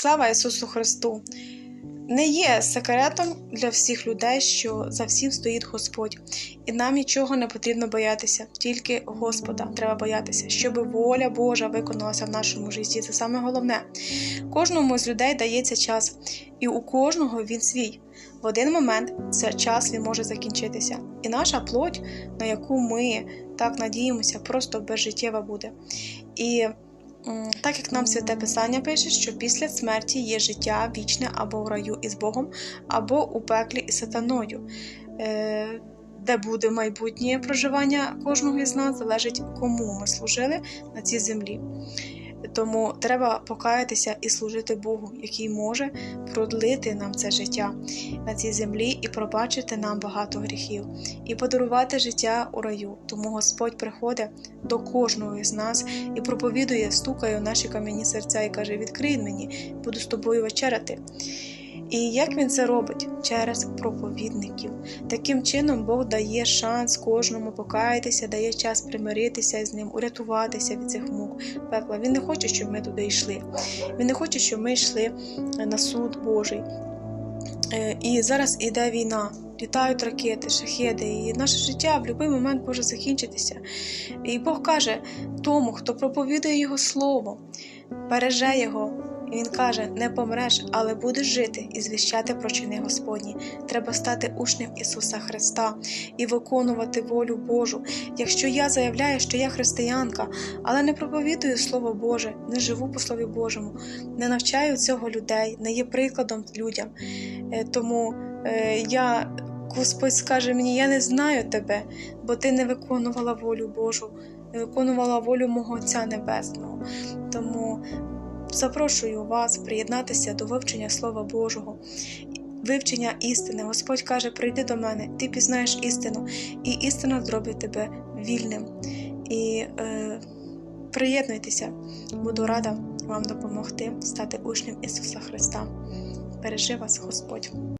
Слава Ісусу Христу! Не є секретом для всіх людей, що за всім стоїть Господь, і нам нічого не потрібно боятися, тільки Господа треба боятися, щоб воля Божа виконалася в нашому житті. Це саме головне. Кожному з людей дається час, і у кожного він свій. В один момент цей час він може закінчитися, і наша плоть, на яку ми так надіємося, просто безжиттєва буде. І так як нам святе Писання пише, що після смерті є життя вічне або в раю із Богом, або у пеклі із сатаною. Е, Де буде майбутнє проживання кожного із нас, залежить, кому ми служили на цій землі. Тому треба покаятися і служити Богу, який може продлити нам це життя на цій землі і пробачити нам багато гріхів, і подарувати життя у раю. Тому Господь приходить до кожного з нас і проповідує, стукає у наші кам'яні серця і каже: Відкрий мені, буду з тобою вечеряти. І як він це робить? Через проповідників. Таким чином Бог дає шанс кожному покаятися, дає час примиритися з ним, урятуватися від цих мук пекла. Він не хоче, щоб ми туди йшли. Він не хоче, щоб ми йшли на суд Божий. Е, І зараз іде війна. Літають ракети, шахеди, і наше життя в будь-який момент може закінчитися. І Бог каже тому, хто проповідує Його Слово, береже його. І він каже: не помреш, але будеш жити і звіщати про чини Господні. Треба стати учнем Ісуса Христа і виконувати волю Божу. Якщо я заявляю, що я християнка, але не проповідую Слово Боже, не живу по Слові Божому, не навчаю цього людей, не є прикладом людям. Е, Тому е, я, Господь скаже мені, я не знаю тебе, бо ти не виконувала волю Божу, не виконувала волю мого Отця Небесного. Тому запрошую вас приєднатися до вивчення Слова Божого, вивчення істини. Господь каже: прийди до мене, ти пізнаєш істину, і істина зробить тебе вільним. І е, приєднуйтеся, буду рада вам допомогти стати учнем Ісуса Христа. Бережи вас, Господь!